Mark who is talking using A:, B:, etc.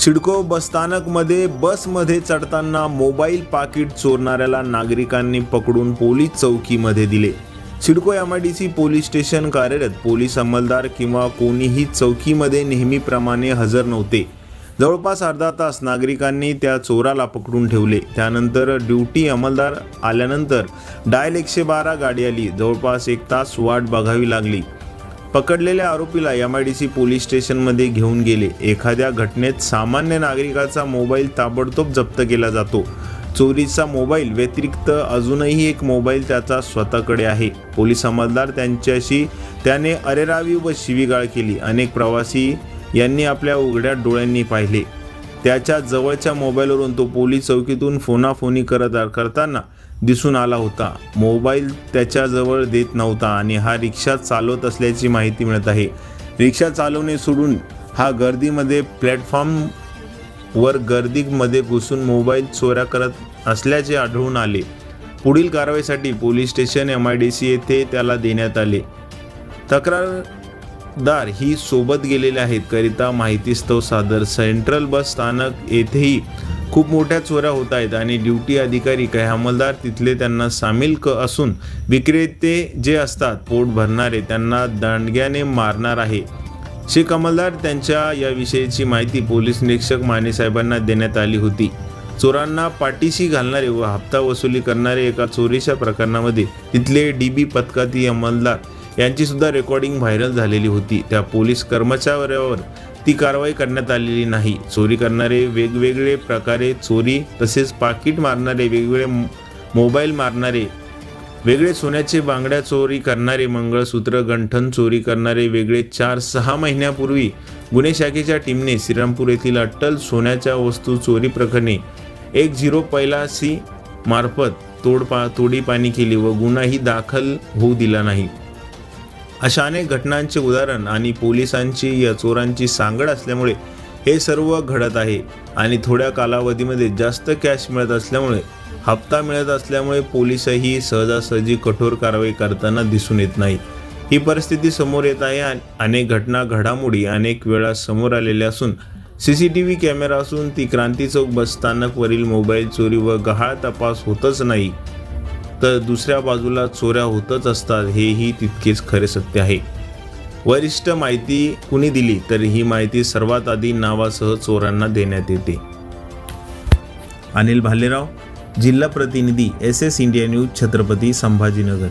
A: सिडको बसस्थानकमध्ये बसमध्ये चढताना मोबाईल पाकिट चोरणाऱ्याला नागरिकांनी पकडून पोलीस चौकीमध्ये दिले. CIDCO M I D C police station कार्यरत पोलीस अंमलदार किंवा कोणीही चौकीमध्ये नेहमीप्रमाणे हजर नव्हते. जवळपास अर्धा तास नागरिकांनी त्या चोराला पकडून ठेवले. त्यानंतर ड्युटी अंमलदार आल्यानंतर डायल एकशे बारा गाडी आली. जवळपास एक तास वाट बघावी लागली. पकडलेल्या आरोपीला M I D C police स्टेशनमध्ये घेऊन गेले. एखाद्या घटनेत सामान्य नागरिकाचा मोबाईल ताबडतोब जप्त केला जातो. चोरीचा मोबाईल व्यतिरिक्त अजूनही एक मोबाईल त्याचा स्वतःकडे आहे. पोलीस अंमलदार त्यांच्याशी त्याने अरेरावी व शिवीगाळ केली. अनेक प्रवासी यांनी आपल्या उघड्या डोळ्यांनी पाहिले. त्याच्या जवळच्या मोबाईलवरून तो पोलीस चौकीतून फोनाफोनी करत करताना दिसून आला होता. मोबाईल त्याच्याजवळ देत नव्हता आणि हा रिक्षा चालवत असल्याची माहिती मिळत आहे. रिक्षा चालवणे सोडून हा गर्दीमध्ये प्लॅटफॉर्मवर गर्दीमध्ये घुसून मोबाईल चोऱ्या करत असल्याचे आढळून आले. पुढील कारवाईसाठी police station M I D C येथे त्याला देण्यात आले. तक्रार दार ही सोबत गेलेले आहेत. करिता माहितीस्तव सादर. सेंट्रल बस स्थानक येथेही खूप मोठ्या चोऱ्या होत आहेत आणि ड्युटी अधिकारी काही अंमलदार तिथले त्यांना सामील क असून विक्रेते जे असतात पोट भरणारे त्यांना दांडग्याने मारणार आहे. शेख अंमलदार त्यांच्या याविषयीची माहिती पोलीस निरीक्षक मानेसाहेबांना देण्यात आली होती. चोरांना पाठीशी घालणारे व हप्ता वसुली करणारे एका चोरीच्या प्रकरणामध्ये तिथले डी बी पथकातील अंमलदार यांची सुद्धा रेकॉर्डिंग व्हायरल झालेली होती. त्या पोलीस कर्मचाऱ्यावर ती कारवाई करण्यात आलेली नाही. चोरी करणारे वेगवेगळे प्रकारे चोरी तसेच पाकिट मारणारे वेगवेगळे मोबाईल मारणारे वेगळे सोन्याचे बांगड्या चोरी करणारे मंगळसूत्र गंठन चोरी करणारे वेगळे चार सहा महिन्यापूर्वी गुन्हे शाखेच्या टीमने श्रीरामपूर येथील अट्टल सोन्याच्या वस्तू चोरी प्रकरणी एक झिरो पहिला सी मार्फत तोडपा तोडीपाणी केली व गुन्हाही दाखल होऊ दिला नाही. अशा अनेक घटनांचे उदाहरण आणि पोलिसांची या चोरांची सांगड असल्यामुळे हे सर्व घडत आहे. आणि थोड्या कालावधीमध्ये जास्त कॅश मिळत असल्यामुळे हप्ता मिळत असल्यामुळे पोलिसही सहजासहजी कठोर कारवाई करताना दिसून येत नाही. ही परिस्थिती समोर येत आहे. आणि अनेक घटना घडामोडी अनेक वेळा समोर आलेल्या असून C C T V camera असून ती क्रांती चौक बसस्थानकवरील मोबाईल चोरी व गहाळ तपास होतच नाही. तर दुसऱ्या बाजूला चोऱ्या होतच असतात हेही तितकेच खरे सत्य आहे. वरिष्ठ माहिती कुणी दिली तर ही माहिती सर्वात आधी नावासह चोरांना देण्यात येते. अनिल भालेराव जिल्हा प्रतिनिधी S S India news Chhatrapati Sambhajinagar.